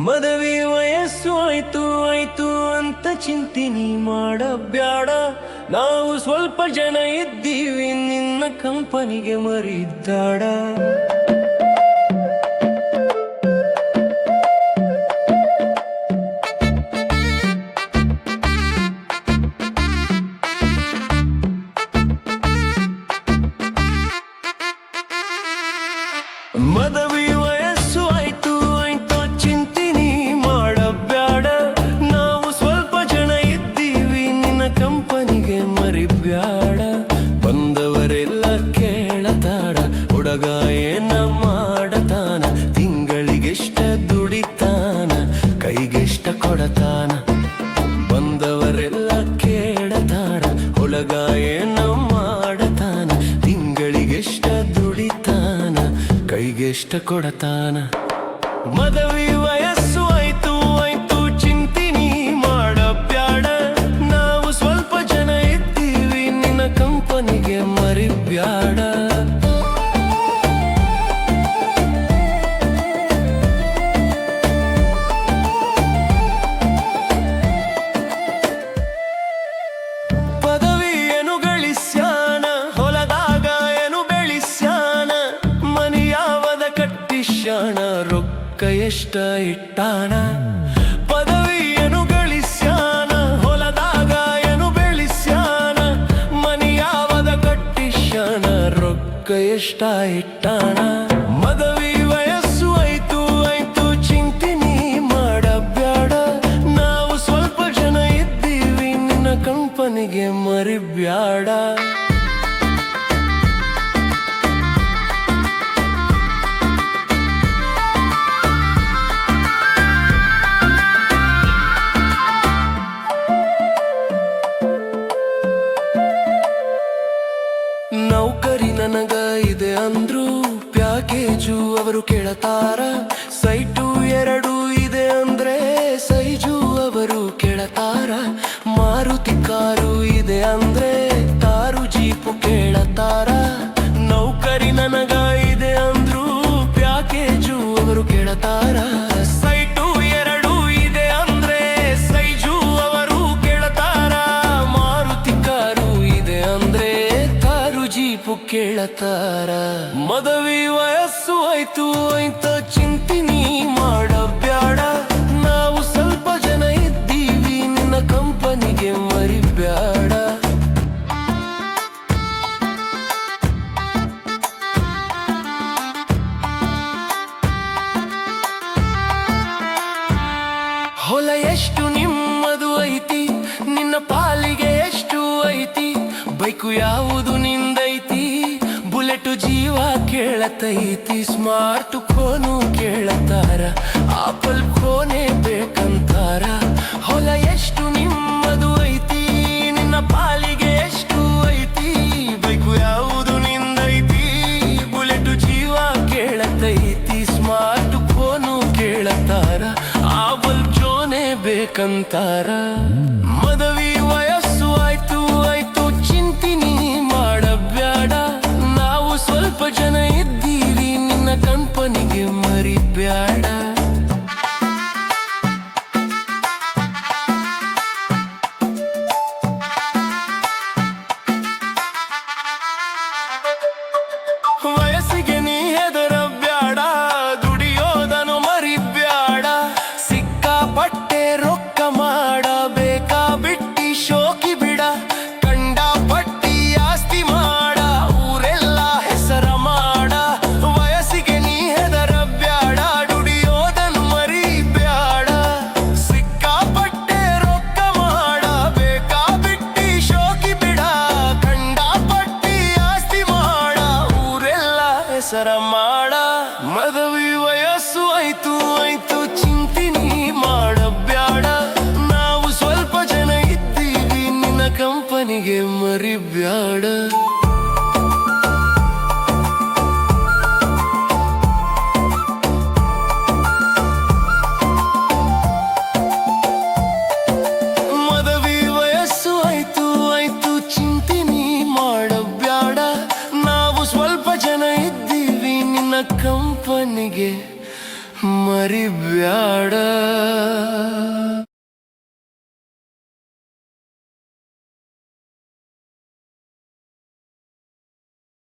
ಮದವಿ ವಯಸ್ಸು ಆಯ್ತು ಆಯ್ತು ಅಂತ ಚಿಂತಿನಿ ಮಾಡಬ್ಯಾಡ. ನಾವು ಸ್ವಲ್ಪ ಜನ ಇದ್ದೀವಿ ನಿನ್ನ ಕಂಪನಿಗೆ ಮರಿದ್ದಾಡ. ಹುಡುಗ ಏನ ಮಾಡತಾನ ತಿಂಗಳಿಗೆಷ್ಟ ದುಡಿತಾನ ಕೈಗೆಷ್ಟ ಕೊಡತಾನ ಮದವಿ ಕಟ್ಟಿಸ್ಯಾನ ರೊಕ್ಕ ಎಷ್ಟ ಇಟ್ಟಾಣ ಪದವಿಯನ್ನು ಗಳಿಸ್ಯಾನ? ಹೊಲದಾಗ ಏನು ಬೆಳಿಸ್ಯಾನ? ಮನಿಯಾವದ ಕಟ್ಟಿಸ್ಯಾನ? ರೊಕ್ಕ ಎಷ್ಟ ಇಟ್ಟಾನ? ಮದವಿ ನೌಕರಿ ನನಗ ಇದೆ ಅಂದ್ರು ಪ್ಯಾಕೇಜು ಅವರು ಕೇಳತಾರ. ಕೇಳತಾರ? ಮದವಿ ವಯಸ್ಸು ಆಯ್ತು ಅಂತ ಚಿಂತಿನಿ ಮಾಡಬ್ಯಾಡ. ನಾವು ಸ್ವಲ್ಪ ಜನ ಇದ್ದೀವಿ, ನಿನ್ನ ಕಂಪನಿಗೆ ಮರಿಬ್ಯಾಡ. ಹೊಲ ಎಷ್ಟು ನಿಮ್ಮದು ಐತಿ, ನಿನ್ನ ಪಾಲಿಗೆ ಎಷ್ಟು ಐತಿ, ಬೈಕು ಯಾವುದು ಕೇಳತೈತಿ ಸ್ಮಾರ್ಟ್ ಫೋನು ಕೇಳತಾರ ಆಪಲ್ ಫೋನೇ ಬೇಕಂತಾರ. ಹೊಲ ಎಷ್ಟು ನಿಮ್ಮದು ಐತಿ ನಿನ್ನ ಪಾಲಿಗೆ ಎಷ್ಟು ಐತಿ? ಬೈಕು ಯಾವುದು ನಿಂದೈತಿ? ಬುಲೆಟು ಜೀವ ಕೇಳತೈತಿ ಸ್ಮಾರ್ಟ್ ಫೋನು ಕೇಳತಾರ ಆಪಲ್ ಫೋನೇ ಬೇಕಂತಾರ. ಮದವಿ ಮರಿಬ್ಯಾಡ said I'm out. அறிவியாட